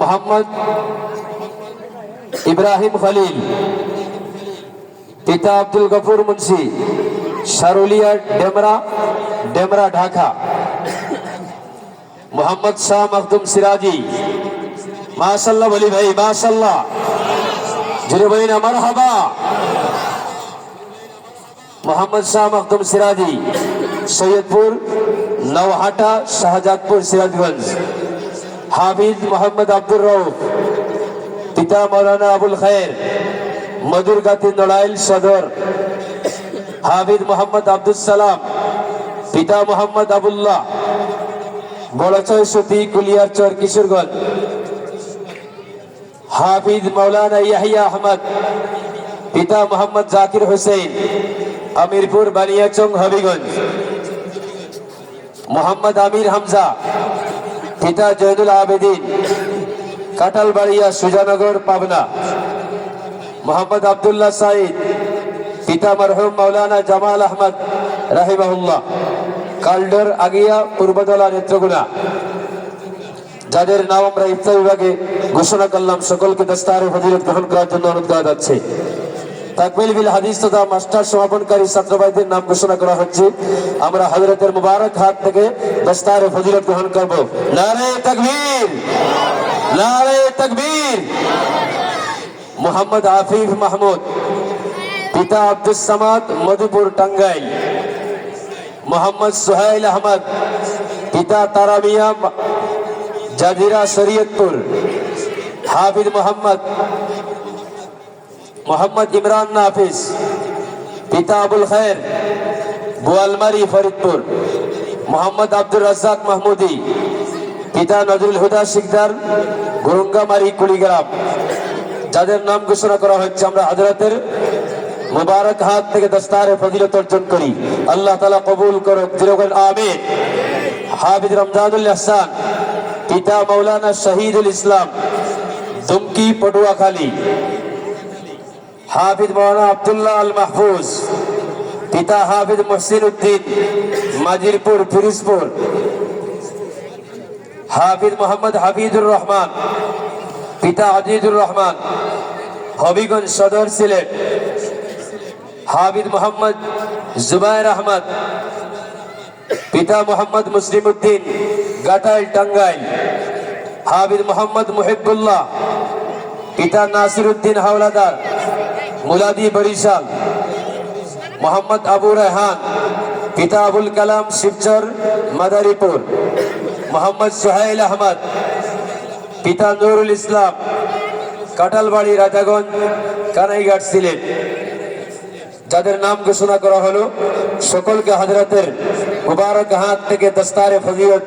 মোহাম্মদ ইব্রাহিম খলিল, পিতা আব্দুল গফুর মুন্সি, সারুলিয়া ডেমরা ডেমরা ঢাকা। মোহাম্মদ শাহ মখদুম সিরাজি মাশাল্লাহ বলি ভাই মাশাল্লাহ জুড়ে বলি না মারহাবা মোহাম্মদ শাহ মখদুম সিরাজি, সৈয়দপুর, নওহাটা, শাহজাদপুর, সিরাজগঞ্জ। হাফিজ মোহাম্মদ আব্দুর রউফ, পিতা মৌলানা আবুল খায়ের মধুরগাতি নড়াইল সদর, হাফিজ মোহাম্মদ আব্দুল সালাম, পিতা মোহাম্মদ আবুল্লাহ বড়চয় সতী কুলিয়ারচর কিশোরগঞ্জ, হাফিজ মৌলানা ইয়াহিয়া আহমদ, পিতা মোহাম্মদ জাকির হোসেন, আমিরপুর বানিয়াচং হবিগঞ্জ, মোহাম্মদ আমির হামজা পিতা জয়নুল আবেদিন কাটালবাড়িয়া সুজানগর, পাবনা। মোহাম্মদ আবদুল্লাহ সাইদ পিতা মরহুম মৌলানা জামাল আহমদ রাহিমাহুল্লাহ। কালডর আগিয়া পূর্বদলা নেত্রগুনা যাদের নাম আমরা ইফতার বিভাগে ঘোষণা করলাম, সকলকে দস্তারে ফজিলত গ্রহণ করার জন্য অনুরোধ করা যাচ্ছে তাকমিল বিল হাদিস তথা মাস্টার সমাপনকারী ছাত্র ভাইদের নাম ঘোষণা করা হচ্ছে। আমরা হজরতের মুবারক হাত থেকে দস্তারে ফজিলত গ্রহণ করব। নারে তাকবীর! নারে তাকবীর! মোহাম্মদ আফিফ মাহমুদ, পিতা আব্দুল সামাদ, মধুপুর টাঙ্গাইল। মোহাম্মদ সোহাইল আহমদ, পিতা তারামিয়া জাজিরা শরীয়তপুর। হাফিজ মোহাম্মদ মোহাম্মদ ইমরান নাফিস পিতা আবুল খায়ের বোয়ালমারি ফরিদপুর। মোহাম্মদ আব্দুর রাজ্জাক মাহমুদি, পিতা নজরুল হুদা শিকদার, গুরুঙ্গামারি, কুড়িগ্রাম। যাদের নাম ঘোষণা করা হচ্ছে আমরা হাজরাতের মুবারক হাত থেকে দস্তারে ফজিলত অর্জন করি। আল্লাহ তালা কবুল করো জিরোগন আমিন। হাফিজ রমজানুল হাসান পিতা মৌলানা শহীদুল ইসলাম, দুমকি, পটুয়াখালী। হাফিজ মৌলানা আব্দুল্লাহ আল মাহফুজ, পিতা হাফিজ মহসিন উদ্দিন মাজিরপুর ফিরিজপুর হাফিজ মোহাম্মদ হাফিজুর রহমান, পিতা আজিজুর রহমান, হবিগঞ্জ সদর সিলেট। হাফিজ মোহাম্মদ জুবাইর আহমদ, পিতা মোহাম্মদ মুসলিম উদ্দিন গাটাইল টাঙ্গাইল। হাফিজ মোহাম্মদ মুহিবুল্লাহ, পিতা নাসির উদ্দিন হাওলাদার। মুলাদি বরিশাল, মোহাম্মদ আবু রেহান পিতা আবুল কালাম শিবচর, মাদারীপুর, মোহাম্মদ সোহাইল আহমদ, পিতা নুরুল ইসলাম কাটালবাড়ি রাজাগঞ্জ, কানাইঘাট সিলেট। যাদের নাম ঘোষণা করা হলো, সকলকে হাজরাতের মুবারক হাত থেকে দস্তারে ফজিলত